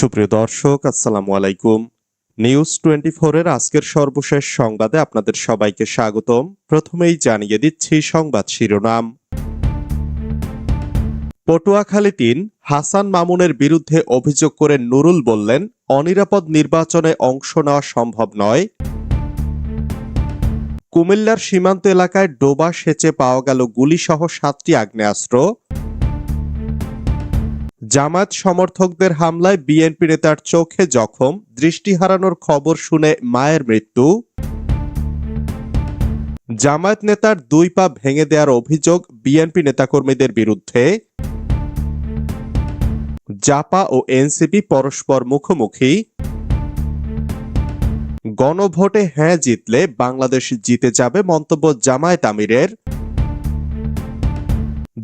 সুপ্রিয় দর্শক, আসসালামু আলাইকুম। নিউজ টোয়েন্টি এর আজকের সর্বশেষ সংবাদে আপনাদের সবাইকে স্বাগতম। প্রথমেই জানিয়ে দিচ্ছি সংবাদ শিরোনাম। পটুয়াখালী তিন, হাসান মামুনের বিরুদ্ধে অভিযোগ করে নুরুল বললেন, অনিরাপদ নির্বাচনে অংশ নেওয়া সম্ভব নয়। কুমিল্লার সীমান্ত এলাকায় ডোবা সেচে পাওয়া গেল গুলিসহ সাতটি আগ্নেয়াস্ত্র। জামায়াত সমর্থকদের হামলায় বিএনপি নেতার চোখে জখম, দৃষ্টি হারানোর খবর শুনে মায়ের মৃত্যু। জামায়াত নেতার দুই পা ভেঙে দেওয়ার অভিযোগ বিএনপি নেতাকর্মীদের বিরুদ্ধে। জাপা ও এনসিপি পরস্পর মুখোমুখি। গণভোটে হ্যাঁ জিতলে বাংলাদেশ জিতে যাবে মন্তব্য জামায়াত আমিরের।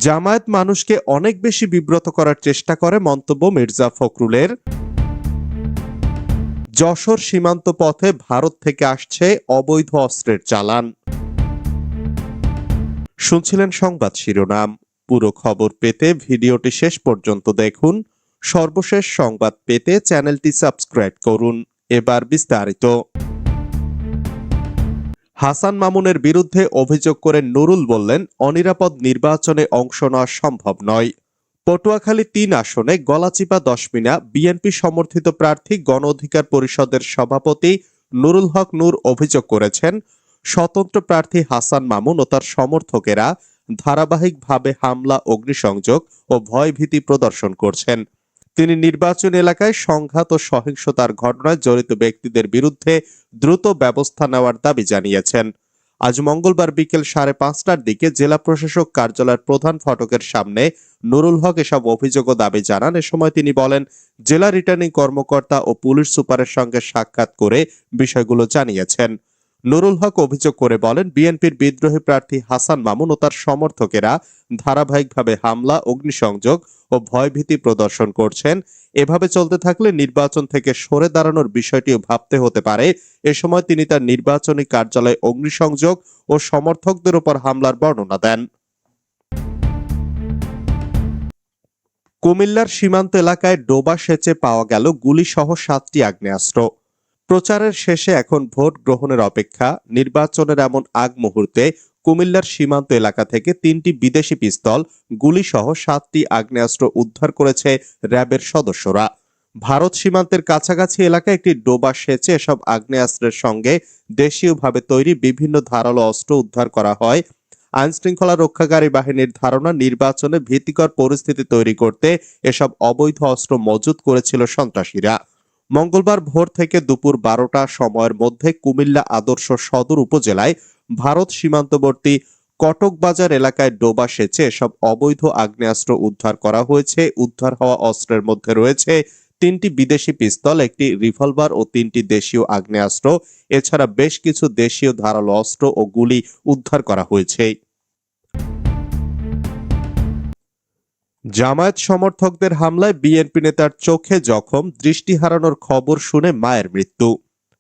জামায়াত মানুষকে অনেক বেশি বিব্রত করার চেষ্টা করে মন্তব্য মির্জা ফখরুলের। যশোর সীমান্ত পথে ভারত থেকে আসছে অবৈধ অস্ত্রের চালান। শুনছিলেন সংবাদ শিরোনাম। পুরো খবর পেতে ভিডিওটি শেষ পর্যন্ত দেখুন। সর্বশেষ সংবাদ পেতে চ্যানেলটি সাবস্ক্রাইব করুন। এবার বিস্তারিত। হাসান মামুনের বিরুদ্ধে অভিযোগ করে নুরুল বললেন, অনিরাপদ নির্বাচনে অংশ নেওয়া সম্ভব নয়। পটুয়াখালী তিন আসনে গলাচিপা দশমিনা বিএনপি সমর্থিত প্রার্থী গণ অধিকার পরিষদের সভাপতি নুরুল হক নূর অভিযোগ করেছেন, স্বতন্ত্র প্রার্থী হাসান মামুন ও তার সমর্থকেরা ধারাবাহিকভাবে হামলা, অগ্নিসংযোগ ও ভয়ভীতি প্রদর্শন করছেন। তিনি নির্বাচন এলাকায় সংঘাত ও সহিংসতার ঘটনায় জড়িত ব্যক্তিদের বিরুদ্ধে দ্রুত ব্যবস্থা নেওয়ার দাবি জানিয়েছেন। আজ মঙ্গলবার বিকেল সাড়ে পাঁচটার দিকে জেলা প্রশাসক কার্যালয়ের প্রধান ফটকের সামনে নুরুল হক এসব অভিযোগ ও দাবি জানান। এ সময় তিনি বলেন, জেলা রিটার্নিং কর্মকর্তা ও পুলিশ সুপারের সঙ্গে সাক্ষাৎ করে বিষয়গুলো জানিয়েছেন। নুরুল হক অভিযোগ করে বলেন, বিএনপির বিদ্রোহী প্রার্থী হাসান মামুন ও তার সমর্থকেরা ধারাবাহিকভাবে হামলা, অগ্নিসংযোগ ও ভয়ভীতি প্রদর্শন করছেন। এভাবে চলতে থাকলে নির্বাচন থেকে সরে দাঁড়ানোর বিষয়টিও ভাবতে হতে পারে। এ সময় তিনি তার নির্বাচনী কার্যালয়ে অগ্নিসংযোগ ও সমর্থকদের উপর হামলার বর্ণনা দেন। কুমিল্লার সীমান্ত এলাকায় ডোবা সেচে পাওয়া গেল গুলিসহ সাতটি আগ্নেয়াস্ত্র। প্রচারের শেষে এখন ভোট গ্রহণের অপেক্ষা। নির্বাচনের এমন আগ মুহূর্তে কুমিল্লার সীমান্ত এলাকা থেকে তিনটি বিদেশি পিস্তল, গুলিসহ সাতটি আগ্নেয়াস্ত্র উদ্ধার করেছে র্যাবের সদস্যরা। ভারত সীমান্তের কাছাকাছি এলাকায় একটি ডোবা সেচে এসব আগ্নেয়াস্ত্রের সঙ্গে দেশীয়ভাবে তৈরি বিভিন্ন ধারালো অস্ত্র উদ্ধার করা হয়। আইন শৃঙ্খলা রক্ষাকারী বাহিনীর ধারণা, নির্বাচনে ভীতিকর পরিস্থিতি তৈরি করতে এসব অবৈধ অস্ত্র মজুত করেছিল সন্ত্রাসীরা। মঙ্গলবার ভোর থেকে দুপুর বারোটা সময়ের মধ্যে কুমিল্লা আদর্শ সদর উপজেলায় ভারত সীমান্তবর্তী কটকবাজার এলাকায় ডোবা সেচে এসব অবৈধ আগ্নেয়াস্ত্র উদ্ধার করা হয়েছে। উদ্ধার হওয়া অস্ত্রের মধ্যে রয়েছে তিনটি বিদেশি পিস্তল, একটি রিভলভার ও তিনটি দেশীয় আগ্নেয়াস্ত্র। এছাড়া বেশ কিছু দেশীয় ধারালো অস্ত্র ও গুলি উদ্ধার করা হয়েছে। জামায়াত সমর্থকদের হামলায় বিএনপি নেতার চোখে জখম, দৃষ্টি হারানোর খবর শুনে মায়ের মৃত্যু।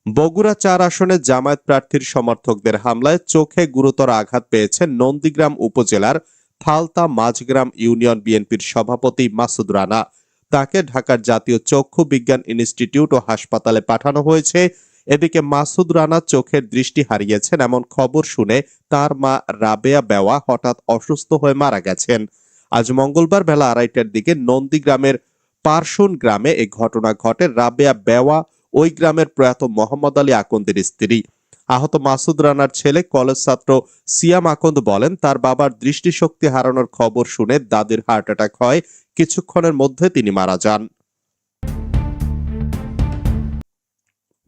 বগুড়া চার আসনে জামায়াত প্রার্থীর সমর্থকদের হামলায় চোখে গুরুতর আঘাত পেয়েছেন নন্দীগ্রাম উপজেলার থালতা মাঝগ্রাম ইউনিয়ন বিএনপির সভাপতি মাসুদ রানা। তাকে ঢাকার জাতীয় চক্ষু বিজ্ঞান ইনস্টিটিউট ও হাসপাতালে পাঠানো হয়েছে। এদিকে মাসুদ রানা চোখের দৃষ্টি হারিয়েছেন এমন খবর শুনে তার মা রাবেয়া বেওয়া হঠাৎ অসুস্থ হয়ে মারা গেছেন। আজ মঙ্গলবার বেলা আড়াইটার দিকে নন্দীগ্রামের পারসুন গ্রামে এই ঘটনা ঘটে। রাবেয়া বেওয়া ওই গ্রামের প্রয়াত মোহাম্মদ আলী আকন্দের স্ত্রী। আহত মাসুদ রানার ছেলে কলেজ ছাত্র সিয়াম আকন্দ বলেন, তার বাবার দৃষ্টিশক্তি হারানোর খবর শুনে দাদির হার্ট অ্যাটাক হয়। কিছুক্ষণের মধ্যে তিনি মারা যান।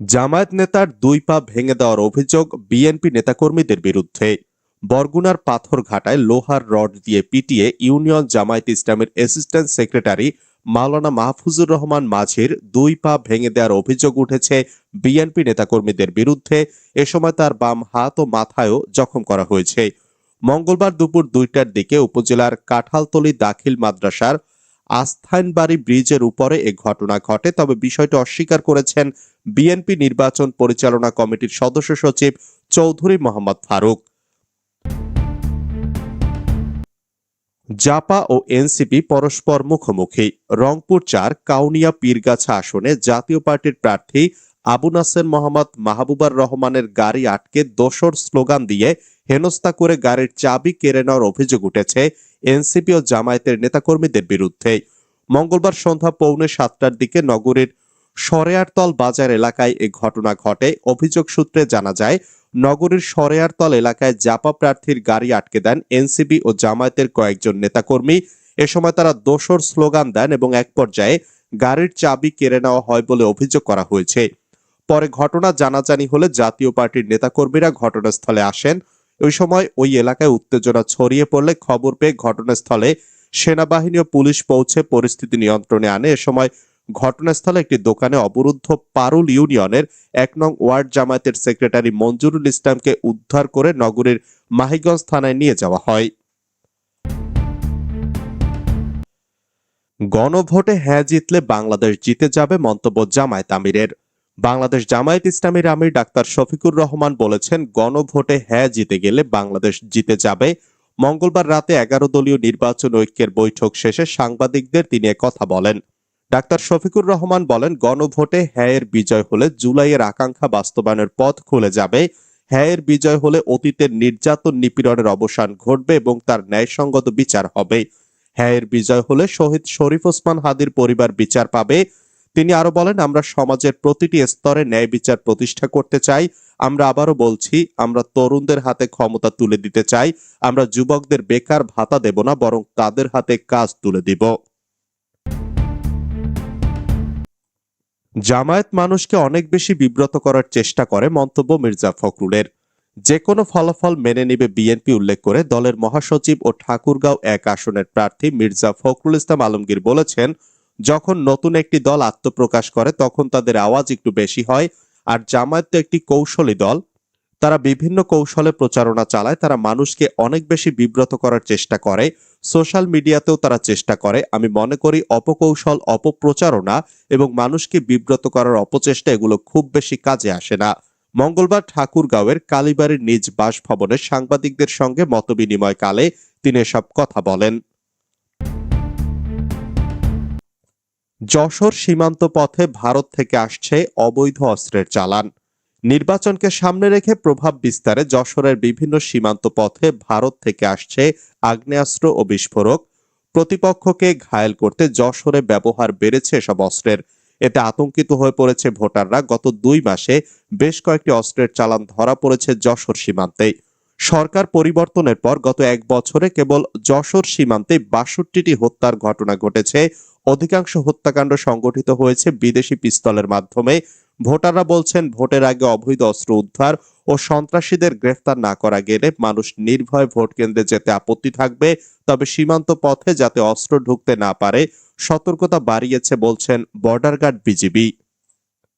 জামায়াত নেতার দুই পা ভেঙে দেওয়ার অভিযোগ বিএনপি নেতাকর্মীদের বিরুদ্ধে। বরগুনার পাথরঘাটায় লোহার রড দিয়ে পিটিয়ে ইউনিয়ন জামায়াত ইসলামের অ্যাসিস্ট্যান্ট সেক্রেটারি মাওলানা মাহফুজুর রহমান মাঝির দুই পা ভেঙে দেওয়ার অভিযোগ উঠেছে বিএনপি নেতাকর্মীদের বিরুদ্ধে। এ সময় তার বাম হাত ও মাথায়ও জখম করা হয়েছে। মঙ্গলবার দুপুর দুইটার দিকে উপজেলার কাঁঠালতলি দাখিল মাদ্রাসার আস্থানবাড়ি ব্রিজের উপরে এ ঘটনা ঘটে। তবে বিষয়টি অস্বীকার করেছেন বিএনপি নির্বাচন পরিচালনা কমিটির সদস্য সচিব চৌধুরী মোহাম্মদ ফারুক। জাপা ও এনসিপি পরস্পর মুখোমুখি। রংপুর চার, কাউনিয়া পীরগাছা আসনে জাতীয় পার্টির প্রার্থী আবু নাসের মোহাম্মদ মাহবুবার রহমানের গাড়ি আটকে দোসর স্লোগান দিয়ে হেনস্থা করে গাড়ির চাবি কেড়ে নেওয়ার অভিযোগ উঠেছে এনসিপি ও জামায়াতের নেতাকর্মীদের বিরুদ্ধে। মঙ্গলবার সন্ধ্যা পৌনে সাতটার দিকে নগরীর সরেয়ারতল বাজার এলাকায় এ ঘটনা ঘটে। অভিযোগ সূত্রে জানা যায় নগরীর সরেয়ারতল এলাকায় জাপা প্রার্থীর গাড়ি আটকে দেন এনসিবি ও জামায়াতের কয়েকজন নেতাকর্মী। এ সময় তারা দোসর স্লোগান দেন এবং এক পর্যায়ে গাড়ির চাবি কেড়ে নেওয়া হয় বলে অভিযোগ করা হয়েছে। পরে ঘটনা জানাজানি হলে জাতীয় পার্টির নেতাকর্মীরা ঘটনাস্থলে আসেন। ওই সময় ওই এলাকায় উত্তেজনা ছড়িয়ে পড়লে খবর পেয়ে ঘটনাস্থলে সেনাবাহিনী ও পুলিশ পৌঁছে পরিস্থিতি নিয়ন্ত্রণে আনে। এ সময় ঘটনাস্থলে একটি দোকানে অবরুদ্ধ পারুল ইউনিয়নের এক নং ওয়ার্ড জামায়াতের সেক্রেটারি মঞ্জুরুল ইসলামকে উদ্ধার করে নগরীর মাহিগঞ্জ থানায় নিয়ে যাওয়া হয়। গণভোটে হ্যাঁ জিতলে বাংলাদেশ জিতে যাবে মন্তব্য জামায়াত আমিরের। বাংলাদেশ জামায়াত ইসলামীর আমির ডাক্তার শফিকুর রহমান বলেছেন, গণভোটে হ্যাঁ জিতে গেলে বাংলাদেশ জিতে যাবে। মঙ্গলবার রাতে এগারো দলীয় নির্বাচন ঐক্যের বৈঠক শেষে সাংবাদিকদের তিনি কথা বলেন। ডাক্তার শফিকুর রহমান বলেন, গণভোটে হ্যায়ের বিজয় হলে জুলাইয়ের আকাঙ্ক্ষা বাস্তবায়নের পথ খুলে যাবে। হ্যাঁ এর বিজয় হলে অতীতের নির্যাতন নিপীড়নের অবসান ঘটবে এবং তার ন্যায়সঙ্গত বিচার হবে। হ্যায়ের বিজয় হলে শহীদ শরীফ ওসমান হাদির পরিবার বিচার পাবে। তিনি আরও বলেন, আমরা সমাজের প্রতিটি স্তরে ন্যায় বিচার প্রতিষ্ঠা করতে চাই। আমরা আবারও বলছি, আমরা তরুণদের হাতে ক্ষমতা তুলে দিতে চাই। আমরা যুবকদের বেকার ভাতা দেব না, বরং তাদের হাতে কাজ তুলে দিব। জামায়াত মানুষকে অনেক বেশি বিব্রত করার চেষ্টা করে মন্তব্য মির্জা ফখরুলের। যে কোনো ফলাফল মেনে নেবে বিএনপি উল্লেখ করে দলের মহাসচিব ও ঠাকুরগাঁও এক আসনের প্রার্থী মির্জা ফখরুল ইসলাম আলমগীর বলেছেন, যখন নতুন একটি দল আত্মপ্রকাশ করে তখন তাদের আওয়াজ একটু বেশি হয় আর জামায়াত তো একটি কৌশলী দল। তারা বিভিন্ন কৌশলে প্রচারণা চালায়, তারা মানুষকে অনেক বেশি বিব্রত করার চেষ্টা করে সোশ্যাল মিডিয়াতেও তারা চেষ্টা করে। আমি মনে করি অপকৌশল, অপপ্রচারণা এবং মানুষকে বিব্রত করার অপচেষ্টা এগুলো খুব বেশি কাজে আসে না। মঙ্গলবার ঠাকুরগাঁওয়ের কালীবাড়ির নিজ বাসভবনে সাংবাদিকদের সঙ্গে মতবিনিময় কালে তিনি এসব কথা বলেন। যশোর সীমান্ত পথে ভারত থেকে আসছে অবৈধ অস্ত্রের চালান। নির্বাচনকে সামনে রেখে প্রভাব বিস্তারে যশোরের বিভিন্ন সীমান্ত পথে ভারত থেকে আসছে আগ্নেয়াস্ত্র ও বিস্ফোরক। প্রতিপক্ষকে ঘায়েল করতে যশোরে ব্যবহার বেড়েছে এসব অস্ত্রের। এতে আতঙ্কিত হয়ে পড়েছে ভোটাররা। গত দুই মাসে বেশ কয়েকটি অস্ত্রের চালান ধরা পড়েছে যশোর সীমান্তে। সরকার পরিবর্তনের পর গত এক বছরে কেবল যশোর সীমান্তে বাষট্টিটি হত্যার ঘটনা ঘটেছে। অধিকাংশ হত্যাকাণ্ড সংগঠিত হয়েছে বিদেশি পিস্তলের মাধ্যমে। ভোটাররা বলছেন ভোটের আগে অবৈধ অস্ত্র উদ্ধার ও সন্ত্রাসীদের গ্রেফতার না করা গেলে মানুষ নির্ভয় ভোট কেন্দ্রে যেতে আপত্তি থাকবে, তবে সীমান্ত পথে যাতে অস্ত্র ঢুকতে না পারে, সতর্কতা বাড়িয়েছে বলছেন বর্ডার গার্ড বিজিবি।